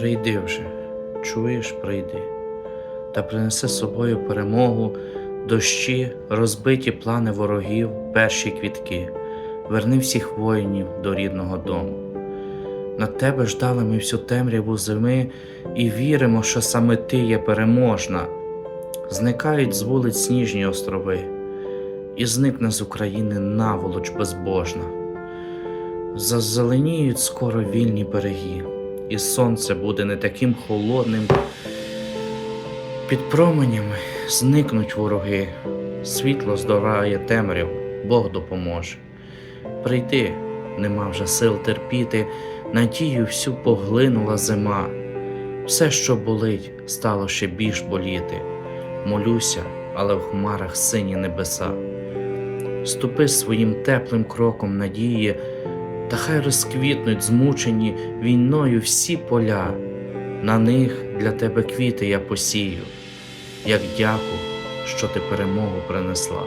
Прийди вже, чуєш, прийди, та принеси з собою перемогу, дощі, розбиті плани ворогів, перші квітки, верни всіх воїнів до рідного дому. На тебе ждали ми всю темряву зими і віримо, що саме ти є переможна. Зникають з вулиць сніжні острови, і зникне з України наволоч безбожна. Зазеленіють скоро вільні береги, і сонце буде не таким холодним. Під променями зникнуть вороги, світло здорає темряв, Бог допоможе. Прийди, нема вже сил терпіти, надію всю поглинула зима. Все, що болить, стало ще більш боліти. Молюся, але в хмарах сині небеса. Ступи своїм теплим кроком надії, та хай розквітнуть змучені війною всі поля. На них для тебе квіти я посію, як дяку, що ти перемогу принесла.